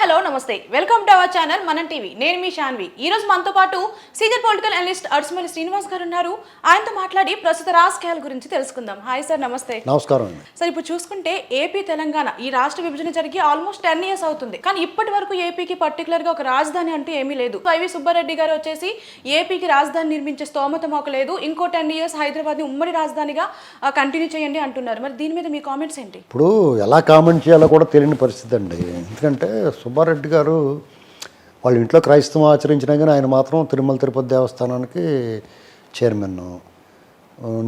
Hello నమస్తే. Welcome to our channel Manam TV. నేను మీ శాన్వి ఈ రోజు మనతో పాటు సీనియర్ పొలిటికల్ అనలిస్ట్ అడ్స్మల్ శ్రీనివాస్ గారు ఉన్నారు. ఆయనతో మాట్లాడి ప్రస్తుత రాజకీయాల గురించి తెలుసుకుందాం. హాయ్ సార్ నమస్తే. నమస్కారం సార్ ఇప్పుడు చూసుకుంటే ఏపీ తెలంగాణ ఈ రాష్ట్ర విభజన జరిగి ఆల్మోస్ట్ టెన్ ఇయర్స్ అవుతుంది. కానీ ఇప్పటి వరకు ఏపీకి పర్టికులర్గా ఒక రాజధాని అంటూ ఏమీ లేదు. వైవి సుబ్బారెడ్డి గారు వచ్చేసి ఏపీకి రాజధాని నిర్మించే స్తోమత మాకు లేదు. ఇంకో టెన్ ఇయర్స్ హైదరాబాద్ని ఉమ్మడి రాజధానిగా కంటిన్యూ చేయండి అంటున్నారు. మరి దీని మీద మీ కామెంట్స్ ఏంటి? ఇప్పుడు ఎలా కామెంట్ చేయాలో కూడా తెలియని పరిస్థితి అండి. ఎందుకంటే సుబ్బారెడ్డి గారు వాళ్ళ ఇంట్లో క్రైస్తవం ఆచరించినా కానీ ఆయన మాత్రం తిరుమల తిరుపతి దేవస్థానానికి చైర్మన్.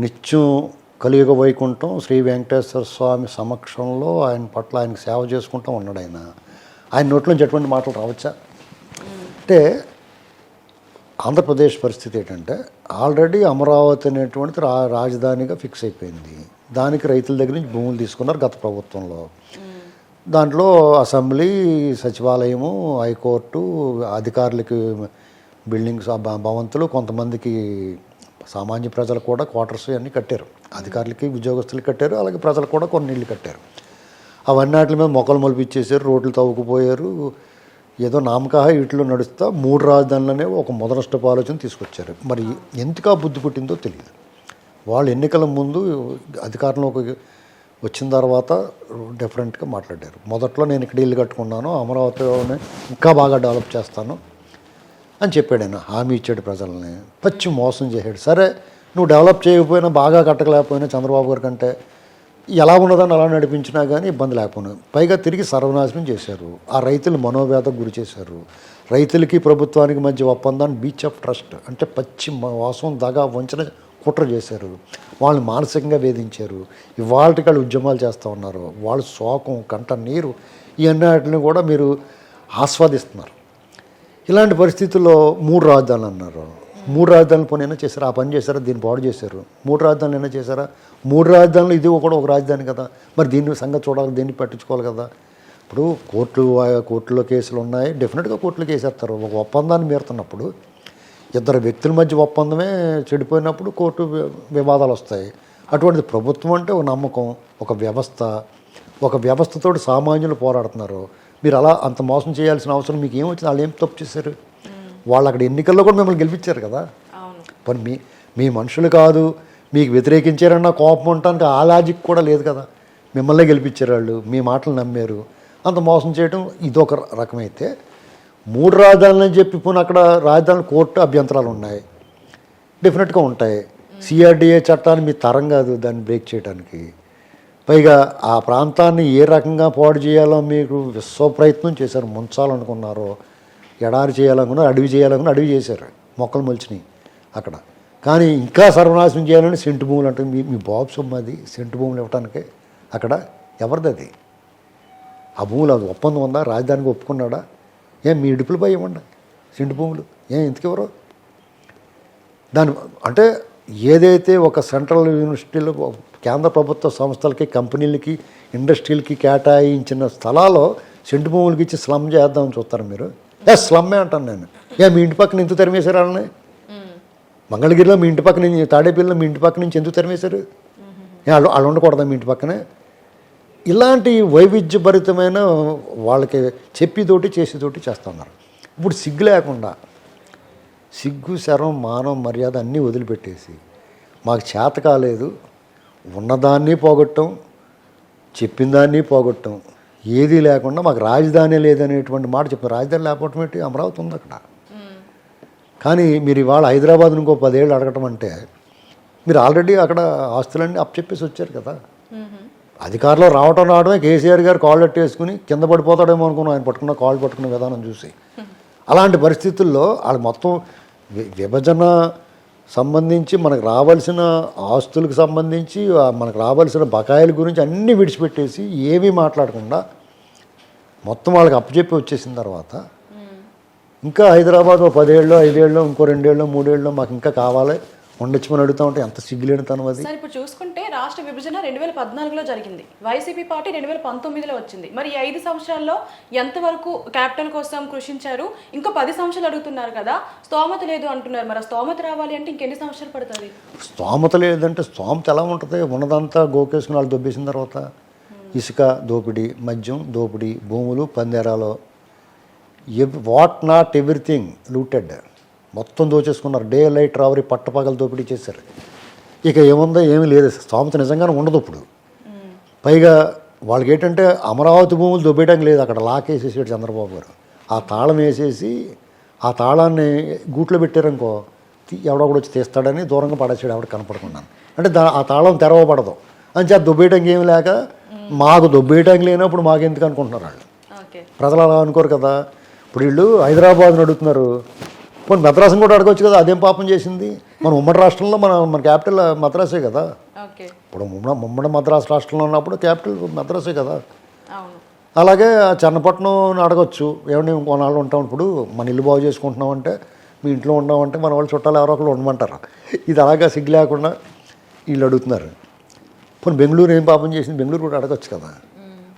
నిత్యం కలియుగ వైకుంఠం శ్రీ వెంకటేశ్వర స్వామి సమక్షంలో ఆయన పట్ల ఆయనకు సేవ చేసుకుంటూ ఉన్నాడు ఆయన. ఆయన నోట్లోంచి ఎటువంటి మాటలు రావచ్చా? అంటే ఆంధ్రప్రదేశ్ పరిస్థితి ఏంటంటే ఆల్రెడీ అమరావతి అనేటువంటిది రా రాజధానిగా ఫిక్స్ అయిపోయింది. దానికి రైతుల దగ్గర నుంచి భూములు తీసుకున్నారు గత ప్రభుత్వంలో. దాంట్లో అసెంబ్లీ సచివాలయము హైకోర్టు అధికారులకి బిల్డింగ్స్ భవంతులు కొంతమందికి సామాన్య ప్రజలు కూడా క్వార్టర్స్ అన్నీ కట్టారు. అధికారులకి ఉద్యోగస్తులు కట్టారు. అలాగే ప్రజలు కూడా కొన్ని ఇళ్ళు కట్టారు. అవన్నీ వాటి మీద మొక్కలు మొలిపిచ్చేసారు రోడ్లు తవ్వుకుపోయారు. ఏదో నామకాహ వీటిలో నడుస్తా మూడు రాజధానులనే ఒక మొదనష్టపు ఆలోచన తీసుకొచ్చారు. మరి ఎందుకు ఆ బుద్ధి పుట్టిందో తెలియదు వాళ్ళు ఎన్నికల ముందు అధికారంలోకి వచ్చిన తర్వాత డిఫరెంట్గా మాట్లాడారు. మొదట్లో నేను ఇక్కడ ఇల్లు కట్టుకున్నాను అమరావతిలోనే ఇంకా బాగా డెవలప్ చేస్తాను అని చెప్పాడు ఆయన. హామీ ఇచ్చాడు ప్రజల్ని. పచ్చి మోసం చేశాడు. సరే నువ్వు డెవలప్ చేయకపోయినా బాగా కట్టకలేకపోయినా చంద్రబాబు గారి కంటే ఎలా ఉన్నదని అలా నడిపించినా కానీ ఇబ్బంది లేకపోయినా. పైగా తిరిగి సర్వనాశనం చేశారు. ఆ రైతులు మనోవేదకు గురి చేశారు. రైతులకి ప్రభుత్వానికి మధ్య ఒప్పందాన్ని బీచ్ ఆఫ్ ట్రస్ట్ అంటే పచ్చి మోసం దగా వంచన కుట్ర చేశారు. వాళ్ళని మానసికంగా వేధించారు. ఇవాళకి వాళ్ళు ఉద్యమాలు చేస్తూ ఉన్నారు. వాళ్ళు శోకం కంట నీరు ఇవన్నీ కూడా మీరు ఆస్వాదిస్తున్నారు. ఇలాంటి పరిస్థితుల్లో మూడు రాజధానులు అన్నారు. మూడు రాజధానులు పని అయినా చేశారు? ఆ పని చేశారా? దీన్ని పాడు చేశారు. మూడు రాజధానులు అయినా చేశారా? మూడు రాజధానులు ఇది కూడా ఒక రాజధాని కదా. మరి దీన్ని సంగతి చూడాలి దీన్ని పట్టించుకోవాలి కదా. ఇప్పుడు కోర్టులు కోర్టులో కేసులు ఉన్నాయి. డెఫినెట్గా కోర్టులో కేసేస్తారు. ఒక ఒప్పందాన్ని మీరుతున్నప్పుడు ఇద్దరు వ్యక్తుల మధ్య ఒప్పందమే చెడిపోయినప్పుడు కోర్టు వివాదాలు వస్తాయి. అటువంటిది ప్రభుత్వం అంటే ఒక నమ్మకం ఒక వ్యవస్థ. ఒక వ్యవస్థతోటి సామాన్యులు పోరాడుతున్నారు. మీరు అలా అంత మోసం చేయాల్సిన అవసరం మీకు ఏమొచ్చింది వాళ్ళు ఏం తప్పు చేశారు? వాళ్ళు అక్కడ ఎన్నికల్లో కూడా మిమ్మల్ని గెలిపించారు కదా? మరి మీ మీ మనుషులు కాదు. మీకు వ్యతిరేకించారన్న కోపం ఉండటానికి ఆ లాజిక్ కూడా లేదు కదా? మిమ్మల్ని గెలిపించారు వాళ్ళు. మీ మాటలు నమ్మారు. అంత మోసం చేయడం ఇదొక రకమైతే మూడు రాజధానులు అని చెప్పి పోనీ అక్కడ రాజధానులు కోర్టు అభ్యంతరాలు ఉన్నాయి. డెఫినెట్గా ఉంటాయి. సిఆర్డిఏ చట్టాన్ని మీ తరం కాదు దాన్ని బ్రేక్ చేయడానికి. పైగా ఆ ప్రాంతాన్ని ఏ రకంగా పాడు చేయాలో మీకు విశ్వ ప్రయత్నం చేశారు. ముంచాలనుకున్నారో ఎడారి చేయాలనుకున్నారు అడవి చేయాలనుకున్నారు అడవి చేశారు. మొక్కలు మొలిచినాయి అక్కడ. కానీ ఇంకా సర్వనాశనం చేయాలని సెంటు భూములు అంటే మీ మీ బాబు అది. సెంటు భూములు ఇవ్వటానికి అక్కడ ఎవరిది అది? ఆ భూములు అది ఒప్పందం ఉందా? రాజధానికి ఒప్పుకున్నాడా? ఏం మీ ఇడుపులపై ఇవ్వండి సెంటు భూములు. ఏం ఎందుకు ఎవరు దాని అంటే ఏదైతే ఒక సెంట్రల్ యూనివర్సిటీలో కేంద్ర ప్రభుత్వ సంస్థలకి కంపెనీలకి ఇండస్ట్రీలకి కేటాయించిన స్థలాల్లో సెంటు భూములకి ఇచ్చి స్లమ్ చేద్దామని చూస్తారు మీరు? ఏ స్లమ్మే అంటాను నేను. ఏ మీ ఇంటి పక్కన ఎందుకు తరిమేశారు వాళ్ళని? మంగళగిరిలో మీ ఇంటి పక్క నుంచి తాడేపల్లిలో మీ ఇంటి పక్క నుంచి ఎందుకు తరిమేశారు? ఏ వాళ్ళు వాళ్ళు ఉండకూడదా మీ ఇంటి పక్కనే? ఇలాంటి వైవిధ్యభరితమైన వాళ్ళకి చెప్పితోటి చేసేతోటి చేస్తున్నారు. ఇప్పుడు సిగ్గు లేకుండా సిగ్గు శరం మానం మర్యాద అన్నీ వదిలిపెట్టేసి మాకు చేత కాలేదు ఉన్నదాన్ని పోగొట్టం చెప్పిన దాన్ని పోగొట్టం ఏది లేకుండా మాకు రాజధాని లేదనేటువంటి మాట చెప్పారు. రాజధాని లేకపోవటం ఏంటి? అమరావతి ఉంది అక్కడ. కానీ మీరు ఇవాళ హైదరాబాద్ ఇంకో పదేళ్ళు అడగటం అంటే మీరు ఆల్రెడీ అక్కడ ఆస్తులన్నీ అప్పచెప్పేసి వచ్చారు కదా. అధికారంలో రావటం రావడమే. కేసీఆర్ గారు కాళ్ళు వేసుకుని కింద పడిపోతాడేమో అనుకున్నాం. ఆయన పట్టుకున్న కాళ్ళు పట్టుకున్న విధానం చూసి. అలాంటి పరిస్థితుల్లో వాళ్ళు మొత్తం వి- విభజన సంబంధించి మనకు రావాల్సిన ఆస్తులకు సంబంధించి మనకు రావాల్సిన బకాయిల గురించి అన్నీ విడిచిపెట్టేసి ఏమీ మాట్లాడకుండా మొత్తం వాళ్ళకి అప్పచెప్పి వచ్చేసిన తర్వాత ఇంకా హైదరాబాద్ ఓ పదేళ్ళు ఐదేళ్ళు ఇంకో రెండేళ్ళు మూడేళ్ళు మాకు ఇంకా కావాలి. ఉండొచ్చమని అడుగుతా ఉంటే ఎంత సిగ్గులేని తనం అది. సార్ ఇప్పుడు చూసుకుంటే రాష్ట్ర విభజన రెండు వేల పద్నాలుగులో జరిగింది. వైసీపీ పార్టీ రెండు వేల పంతొమ్మిదిలో వచ్చింది. మరి ఈ ఐదు సంవత్సరాల్లో ఎంతవరకు క్యాపిటల్ కోసం కృషించారు? ఇంకో పది సంవత్సరాలు అడుగుతున్నారు కదా. స్తోమత లేదు అంటున్నారు. మరి స్తోమత రావాలి అంటే ఇంకెన్ని సంవత్సరాలు పడుతుంది? స్తోమత లేదంటే స్తోమత ఎలా ఉంటుంది? ఉన్నదంతా గోకేసుకుని వాళ్ళు దొబ్బేసిన తర్వాత. ఇసుక దోపిడీ మద్యం దోపిడీ భూములు పందేరాలు ఎవ్ వాట్ నాట్ ఎవ్రీథింగ్ లూటెడ్. మొత్తం దోచేసుకున్నారు. డే లైట్ రావరి పట్టపగలు దోపిడీ చేశారు. ఇక ఏముందో ఏమీ లేదు. స్తోమత నిజంగానే ఉండదు ఇప్పుడు. పైగా వాళ్ళకి ఏంటంటే అమరావతి భూములు దొబ్బేయడానికి లేదు. అక్కడ లాక్ వేసేసాడు చంద్రబాబు గారు. ఆ తాళం వేసేసి ఆ తాళాన్ని గూట్లో పెట్టారనుకో ఎవడో కూడా వచ్చి తీస్తాడని దూరంగా పడేసాడు ఎవడు కనపడకుండా. అంటే దా ఆ తాళం తెరవబడదు. అని చేత దొబ్బేయడానికి ఏమి లేక మాకు దొబ్బేయడానికి లేనప్పుడు మాకు ఎందుకు అనుకుంటున్నారు వాళ్ళు? ప్రజలు అలా అనుకోరు కదా. ఇప్పుడు వీళ్ళు హైదరాబాద్ని అడుగుతున్నారు. పోనీ మద్రాసుని కూడా అడగొచ్చు కదా అదేం పాపం చేసింది? మన ఉమ్మడి రాష్ట్రంలో మన మన క్యాపిటల్ మద్రాసే కదా. ఇప్పుడు ఉమ్మడి ఉమ్మడి మద్రాసు రాష్ట్రంలో ఉన్నప్పుడు క్యాపిటల్ మద్రాసే కదా. అలాగే చన్నపట్నం అడగొచ్చు. ఏమండి కొన్నాళ్ళు ఉంటాం. ఇప్పుడు మన ఇల్లు బాగు చేసుకుంటున్నాం అంటే మీ ఇంట్లో ఉన్నామంటే మన వాళ్ళు చుట్టాలు ఎవరో ఒకరు ఉండమంటారు? ఇది అలాగా సిగ్గు లేకుండా వీళ్ళు అడుగుతున్నారు. పోనీ బెంగళూరు ఏం పాపం చేసింది? బెంగళూరు కూడా అడగొచ్చు కదా.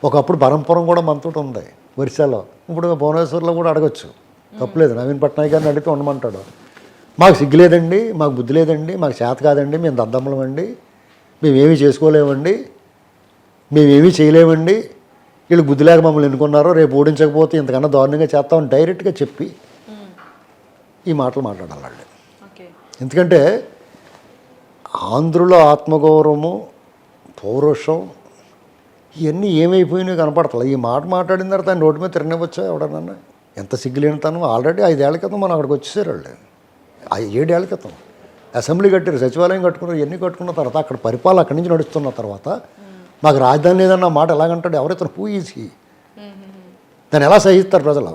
ఒకప్పుడు బరంపురం కూడా మనతో ఉంది ఒరిస్సాలో. ఇప్పుడు భువనేశ్వర్లో కూడా అడగొచ్చు. తప్పులేదు. నవీన్ పట్నాయక్ గారిని అడిగితే ఉండమంటాడు. మాకు సిగ్గు లేదండి మాకు బుద్ధి లేదండి మాకు చేత కాదండి మేము దద్దమ్మలమండి మేమేమీ చేసుకోలేమండి మేమేమీ చేయలేమండి. వీళ్ళు బుద్ధి లేక మమ్మల్ని ఎన్నుకున్నారో రేపు ఓడించకపోతే ఇంతకన్నా దారుణంగా చేస్తామని డైరెక్ట్గా చెప్పి ఈ మాటలు మాట్లాడాలి వాళ్ళు. ఓకే. ఎందుకంటే ఆంధ్రుల ఆత్మగౌరవము పౌరుషం ఇవన్నీ ఏమైపోయినాయో కనపడతలే. ఈ మాట మాట్లాడిన తర్వాత రోడ్డు మీద తిరగనివ్వచ్చా ఎవడన్నా? ఎంత సిగ్గులేనితనం? ఆల్రెడీ ఐదేళ్ళ క్రితం మనం అక్కడికి వచ్చేసారు వాళ్ళు. ఏడేళ్ళ క్రితం. అసెంబ్లీ కట్టారు సచివాలయం కట్టుకున్నారు ఇవన్నీ కట్టుకున్న తర్వాత అక్కడ పరిపాలన అక్కడి నుంచి నడుస్తున్న తర్వాత మాకు రాజధాని లేదన్న మాట ఎలాగంటాడు ఎవరైతే హూ ఈజీ. దాన్ని ఎలా సహిస్తారు ప్రజలు?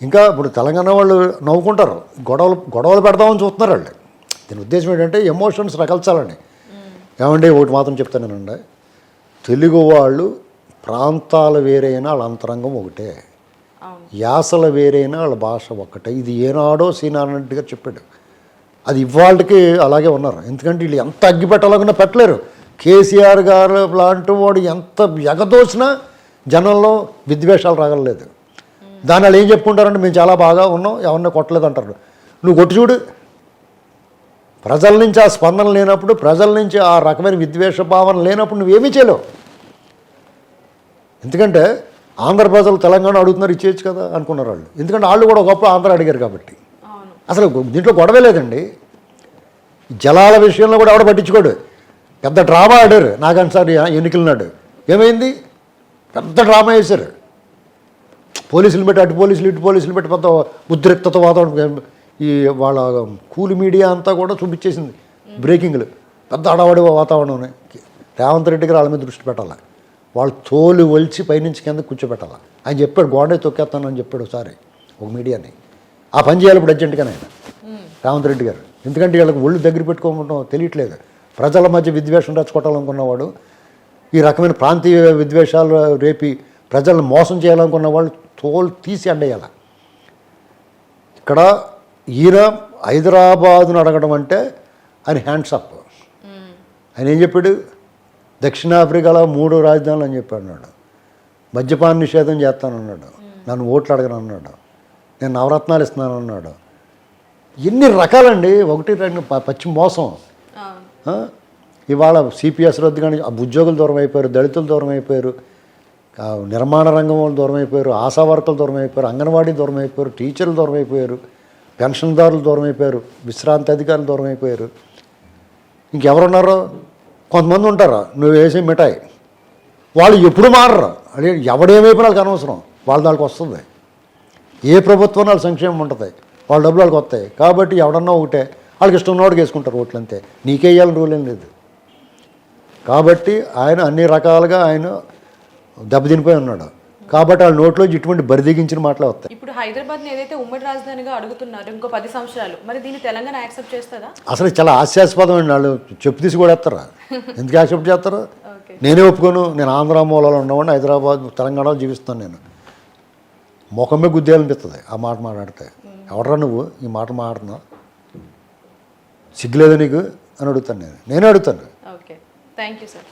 ఇంకా ఇప్పుడు తెలంగాణ వాళ్ళు నవ్వుకుంటారు. గొడవలు గొడవలు పెడదామని చూస్తున్నారు వాళ్ళు. దీని ఉద్దేశం ఏంటంటే ఎమోషన్స్ రకల్చాలని ఏమండి ఒకటి మాత్రం చెప్తానండి తెలుగు వాళ్ళు ప్రాంతాలు వేరైనా వాళ్ళ అంతరంగం ఒకటే. యాసలు వేరైనా వాళ్ళ భాష ఒక్కటే. ఇది ఏనాడో సీనాన్నట్టుగా చెప్పాడు. అది ఇవాళకి అలాగే ఉన్నారు. ఎందుకంటే వీళ్ళు ఎంత అగ్గిపెట్టాలనుకున్నా పెట్టలేరు. కేసీఆర్ గారు లాంటి వాడు ఎంత ఎగదోసినా జనంలో విద్వేషాలు రాగలేదు దాని వాళ్ళు ఏం చెప్పుకుంటారంటే మేము చాలా బాగా ఉన్నాం ఎవరిని కొట్టలేదు అంటారు. నువ్వు కొట్టి చూడు. ప్రజల నుంచి ఆ స్పందన లేనప్పుడు ప్రజల నుంచి ఆ రకమైన విద్వేష భావన లేనప్పుడు నువ్వేమీ చేయలేవు. ఎందుకంటే ఆంధ్ర ప్రజలు తెలంగాణ అడుగుతున్నారు ఇచ్చేయచ్చు కదా అనుకున్నారు వాళ్ళు. ఎందుకంటే వాళ్ళు కూడా ఒకప్పుడు ఆంధ్ర అడిగారు కాబట్టి. అసలు దీంట్లో గొడవే లేదండి. జలాల విషయంలో కూడా ఎవడ పట్టించుకోడు. పెద్ద డ్రామా ఆడారు నాగన్ సార్ ఎన్నికల నాడు ఏమైంది? పెద్ద డ్రామా వేశారు. పోలీసులు పెట్టి అటు పోలీసులు ఇటు పోలీసులు పెట్టి పెద్ద ఉద్రిక్తత వాతావరణం ఈ వాళ్ళ కూలి మీడియా అంతా కూడా చూపించేసింది. బ్రేకింగ్లు. పెద్ద అడవడి వాతావరణం. రేవంత్ రెడ్డి గారు వాళ్ళ మీద దృష్టి పెట్టాలి? వాళ్ళు తోలు ఒలిచి పైనుంచి కింద కూర్చోబెట్టాలి? ఆయన చెప్పాడు గోడే తొక్కేస్తానని చెప్పాడు ఒకసారి ఒక మీడియాని. ఆ పని చేయాలి ఇప్పుడు అర్జెంటుగానే ఆయన. రావంత్ రెడ్డి గారు. ఎందుకంటే వీళ్ళకి ఒళ్ళు దగ్గర పెట్టుకోవడం తెలియట్లేదు. ప్రజల మధ్య విద్వేషం రెచ్చగొట్టాలనుకున్నవాడు ఈ రకమైన ప్రాంతీయ విద్వేషాలు రేపి ప్రజలను మోసం చేయాలనుకున్న వాళ్ళు తోలు తీసి అండేయాల. ఇక్కడ ఈయన హైదరాబాదును అడగడం అంటే ఆయన హ్యాండ్స్ అప్. ఆయన ఏం చెప్పాడు? దక్షిణాఫ్రికాలో మూడు రాజధానులు అని చెప్పాడు అన్నాడు. మద్యపాన నిషేధం చేస్తానన్నాడు. నన్ను ఓట్లు అడగను అన్నాడు నేను నవరత్నాలు ఇస్తున్నాను అన్నాడు ఎన్ని రకాలండి? ఒకటి రెండు పచ్చి మోసం? ఇవాళ సిపిఎస్ రద్దు కానీ ఉద్యోగులు దూరం అయిపోయారు దళితులు దూరం అయిపోయారు నిర్మాణ రంగం వాళ్ళు దూరం అయిపోయారు ఆశా వర్కర్లు దూరం అయిపోయారు అంగన్వాడీ దూరం అయిపోయారు టీచర్లు దూరం అయిపోయారు పెన్షన్దారులు దూరం అయిపోయారు విశ్రాంతి అధికారులు దూరం అయిపోయారు. ఇంకెవరున్నారో? కొంతమంది ఉంటారు నువ్వు వేసే మిఠాయి. వాళ్ళు ఎప్పుడు మారరు. అదే ఎవడేమైపోయినా వాళ్ళకి అనవసరం. వాళ్ళ దానికి వస్తుంది. ఏ ప్రభుత్వం వాళ్ళ సంక్షేమం ఉంటుంది? వాళ్ళ డబ్బులు వాళ్ళకి వస్తాయి. కాబట్టి ఎవడన్నా ఒకటే వాళ్ళకి ఇష్టం ఉన్నవాడికి వేసుకుంటారు ఓట్లు అంతే. నీకే వేయాలని రూల్ ఏం లేదు. కాబట్టి ఆయన అన్ని రకాలుగా ఆయన దెబ్బతినిపోయి ఉన్నాడు. కాబట్టి వాళ్ళ నోట్లో ఇటువంటి బరిదిగించిన మాటలే వస్తాయి. ఇప్పుడు హైదరాబాద్ ఏదైతే ఉమ్మడి రాజధానిగా అడుగుతున్నారు ఇంకో పది సంవత్సరాలు మరి దీన్ని తెలంగాణ యాక్సెప్ట్ చేస్తుందా? అసలు చాలా హాస్యాస్పదం అండి వాళ్ళు చెప్పు తీసి కూడా వేస్తారా. ఎందుకు యాక్సెప్ట్ చేస్తారు? నేనే ఒప్పుకోను నేను ఆంధ్ర మూలలో ఉన్నవాడిని హైదరాబాద్ తెలంగాణలో జీవిస్తాను నేను. ముఖమే గుద్దేయాలనిపిస్తుంది ఆ మాట మాట్లాడితే. ఎవడరా నువ్వు ఈ మాట మాట్లాడుతున్నావు? సిగ్గులేదు నీకు? అని అడుగుతాను నేను. నేనే అడుగుతాను. ఓకే. Thank you sir